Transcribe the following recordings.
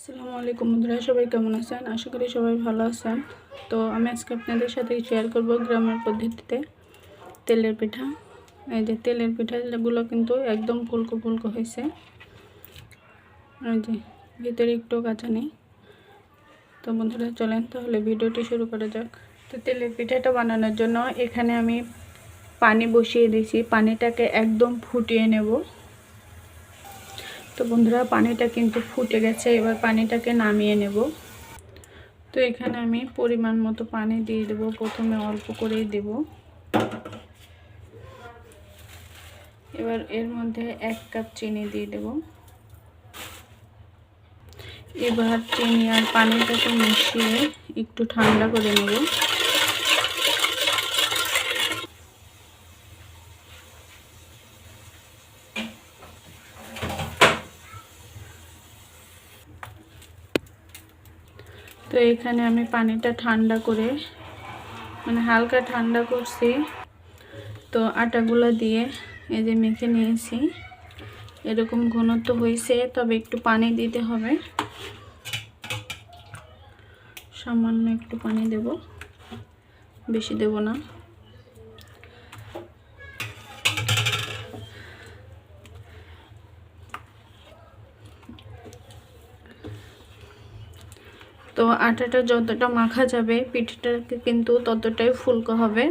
আসসালামু আলাইকুম বন্ধুরা, সবাই কেমন আছেন? আশা করি সবাই ভালো আছেন। তো আমি আজকে আপনাদের সাথে শেয়ার করব গ্রামের পদ্ধতিতে তেলের পিঠা। এই যে তেলের পিঠাগুলো কিন্তু একদম ফুলকো ফুলকো হয়েছে। এই যে ভিতরে একটু কাঁচা নেই। তো বন্ধুরা, চলেন তাহলে ভিডিওটি শুরু করা যাক। তো তেলের পিঠাটা বানানোর জন্য এখানে আমি পানি বসিয়ে দিয়েছি। পানিটাকে একদম ফুটিয়ে নেব। তো বন্ধুরা, পানিটা কিন্তু ফুটে গেছে, এবার পানিটাকে নামিয়ে নেব। তো এখানে আমি পরিমাণ মতো পানি দিয়ে দেব, প্রথমে অল্প করেই দেব। এবার এর মধ্যে এক কাপ চিনি দিয়ে দেব। এবার চিনি আর পানিটাকে মিশিয়ে একটু ঠান্ডা করে নেব। তো এখানে আমি পানিটা ঠান্ডা করে মানে হালকা ঠান্ডা করছি। তো আটাগুলো দিয়ে এই যে মেখে নিয়েছি। এরকম ঘনত্ব হয়েছে, তবে একটু পানি দিতে হবে। সামান্য একটু পানি দেব। বেশি দেব না। তো আটাটা যতটা মাখা যাবে, পিঠেটাকে কিন্তু ততটাই ফুলকো হবে।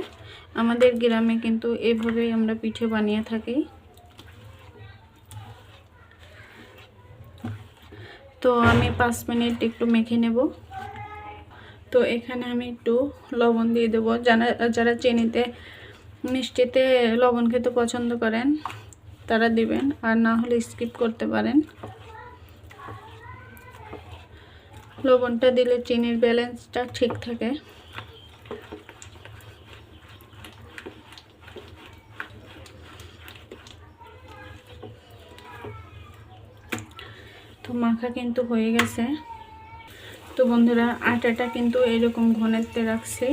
আমাদের গ্রামে কিন্তু এভাবেই আমরা পিঠে বানিয়ে থাকি। তো আমি পাঁচ মিনিট একটু মেখে নেব। তো এখানে আমি একটু লবণ দিয়ে দেবো। যারা যারা চিনিতে, মিষ্টিতে লবণ খেতে পছন্দ করেন, তারা দিবেন। আর না হলে স্কিপ করতে পারেন। লবণটা দিলে চিনির ব্যালেন্সটা ঠিক থাকে। তো মাখা কিন্তু হয়ে গেছে। তো বন্ধুরা, আটাটা কিন্তু এরকম ঘনেতে রাখছি।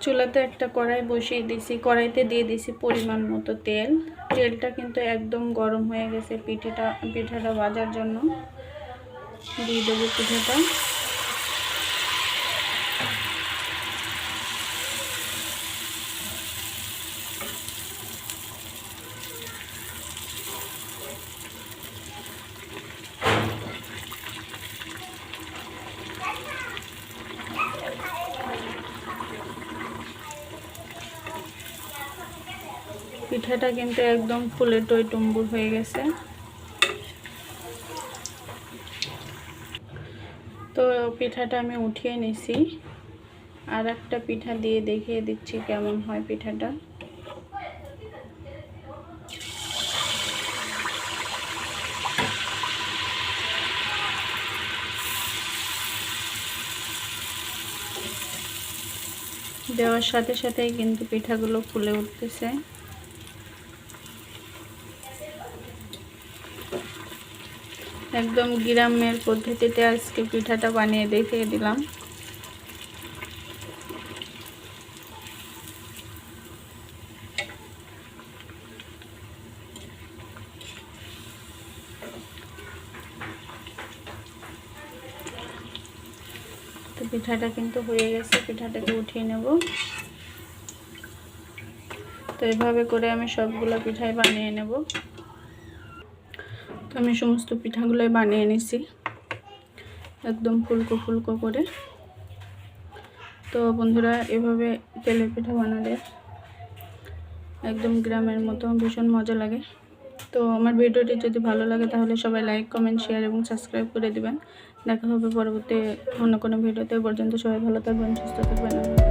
চুলাতে একটা কড়াই বসিয়ে দিছি, কড়াইতে দিয়ে দিছি পরিমাণ মতো তেল। তেলটা কিন্তু একদম গরম হয়ে গেছে পিঠেটা, পিঠাটা বাজার জন্য। দিয়ে দেবো পিঠেটা। পিঠাটা কিন্তু একদম ফুলে টই টুম্বুর হয়ে গেছে। তো পিঠাটা আমি উঠিয়ে নিছি। আর একটা পিঠা দিয়ে দেখিয়ে দিচ্ছি কেমন হয় পিঠাটা। দেওয়ার সাথে সাথেই কিন্তু পিঠাগুলো ফুলে উঠতেছে। একদম গ্রামের পদ্ধতিতে আজকে পিঠাটা বানিয়ে দেখিয়ে দিলাম। তো পিঠাটা কিন্তু হয়ে গেছে, পিঠাটাকে উঠিয়ে নেব। তো এভাবে করে আমি সবগুলো পিঠাই বানিয়ে নেব। আমি সমস্ত পিঠাগুলোই বানিয়ে নিছি। একদম ফুলকো ফুলকো করে। তো বন্ধুরা, এভাবে তেলের পিঠা বানালে একদম গ্রামের মতো ভীষণ মজা লাগে। তো আমার ভিডিওটি যদি ভালো লাগে, তাহলে সবাই লাইক কমেন্ট শেয়ার এবং সাবস্ক্রাইব করে দিবেন। দেখা হবে পরবর্তী অন্য কোনো ভিডিওতে। পর্যন্ত সবাই ভালো থাকবেন, সুস্থ থাকবেন।